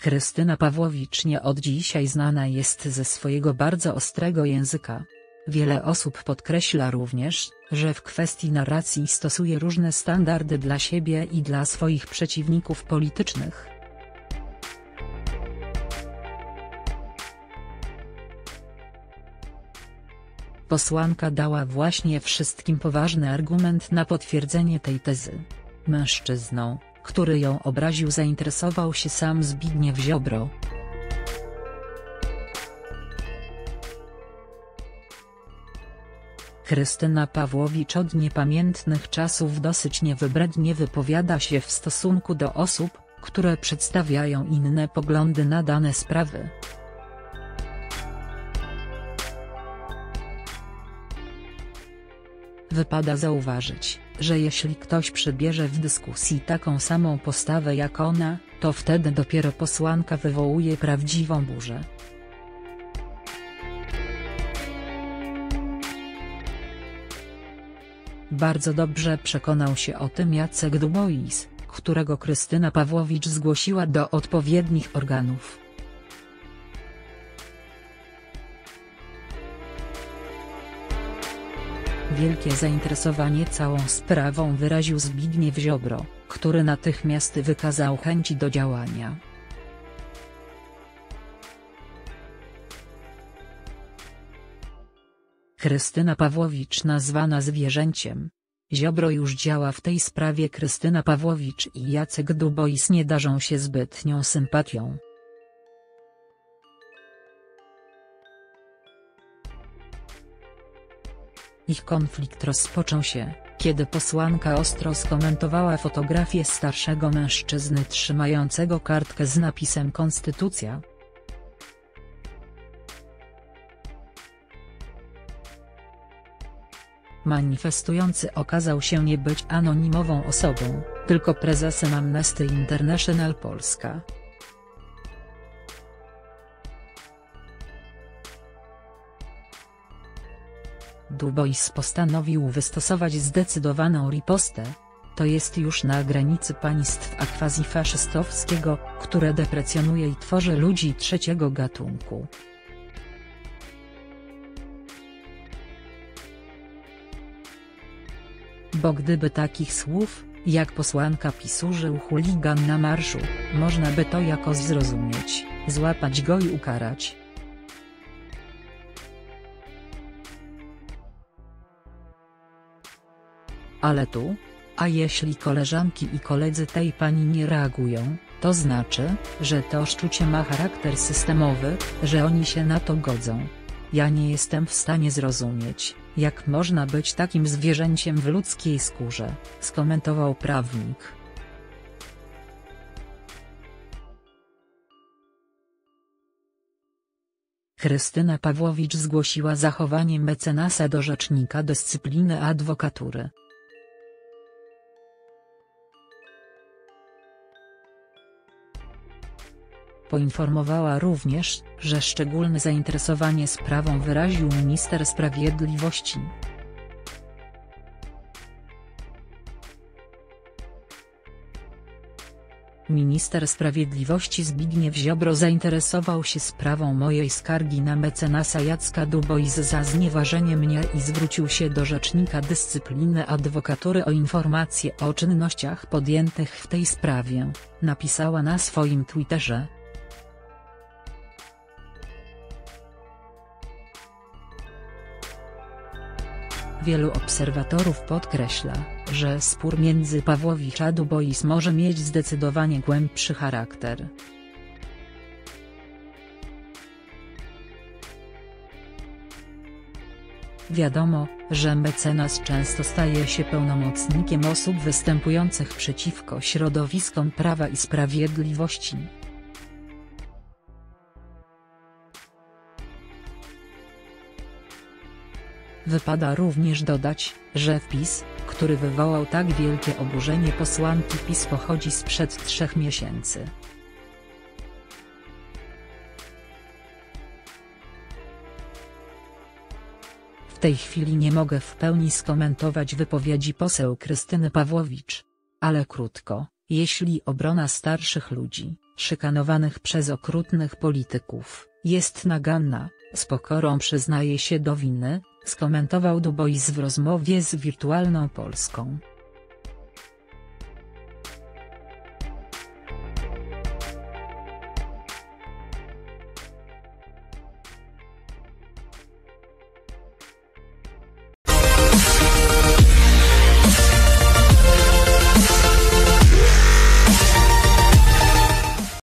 Krystyna Pawłowicz nie od dzisiaj znana jest ze swojego bardzo ostrego języka. Wiele osób podkreśla również, że w kwestii narracji stosuje różne standardy dla siebie i dla swoich przeciwników politycznych. Posłanka dała właśnie wszystkim poważny argument na potwierdzenie tej tezy. Mężczyzną, który ją obraził zainteresował się sam Zbigniew Ziobro. Krystyna Pawłowicz od niepamiętnych czasów dosyć niewybrednie wypowiada się w stosunku do osób, które przedstawiają inne poglądy na dane sprawy. Wypada zauważyć, że jeśli ktoś przybierze w dyskusji taką samą postawę jak ona, to wtedy dopiero posłanka wywołuje prawdziwą burzę. Bardzo dobrze przekonał się o tym Jacek Dubois, którego Krystyna Pawłowicz zgłosiła do odpowiednich organów. Wielkie zainteresowanie całą sprawą wyraził Zbigniew Ziobro, który natychmiast wykazał chęci do działania. Krystyna Pawłowicz nazwana zwierzęciem. Ziobro już działa w tej sprawie Krystyna Pawłowicz i Jacek Dubois nie darzą się zbytnią sympatią. Ich konflikt rozpoczął się, kiedy posłanka ostro skomentowała fotografię starszego mężczyzny trzymającego kartkę z napisem Konstytucja. Manifestujący okazał się nie być anonimową osobą, tylko prezesem Amnesty International Polska. Dubois postanowił wystosować zdecydowaną ripostę. To jest już na granicy państwa quasi-faszystowskiego, które deprecjonuje i tworzy ludzi trzeciego gatunku. Bo gdyby takich słów, jak posłanka PiS użył chuligan na marszu, można by to jakoś zrozumieć, złapać go i ukarać. Ale tu? A jeśli koleżanki i koledzy tej pani nie reagują, to znaczy, że to szczucie ma charakter systemowy, że oni się na to godzą. Ja nie jestem w stanie zrozumieć, jak można być takim zwierzęciem w ludzkiej skórze, skomentował prawnik. Krystyna Pawłowicz zgłosiła zachowanie mecenasa do rzecznika dyscypliny adwokatury. Poinformowała również, że szczególne zainteresowanie sprawą wyraził minister sprawiedliwości. Minister Sprawiedliwości Zbigniew Ziobro zainteresował się sprawą mojej skargi na mecenasa Jacka Dubois za znieważenie mnie i zwrócił się do Rzecznika Dyscypliny Adwokatury o informacje o czynnościach podjętych w tej sprawie, napisała na swoim Twitterze. Wielu obserwatorów podkreśla, że spór między Pawłowicz a Dubois może mieć zdecydowanie głębszy charakter. Wiadomo, że mecenas często staje się pełnomocnikiem osób występujących przeciwko środowiskom Prawa i Sprawiedliwości. Wypada również dodać, że wpis, który wywołał tak wielkie oburzenie posłanki PiS pochodzi sprzed trzech miesięcy. W tej chwili nie mogę w pełni skomentować wypowiedzi poseł Krystyny Pawłowicz. Ale krótko, jeśli obrona starszych ludzi, szykanowanych przez okrutnych polityków, jest naganna, z pokorą przyznaje się do winy, skomentował Dubois w rozmowie z Wirtualną Polską.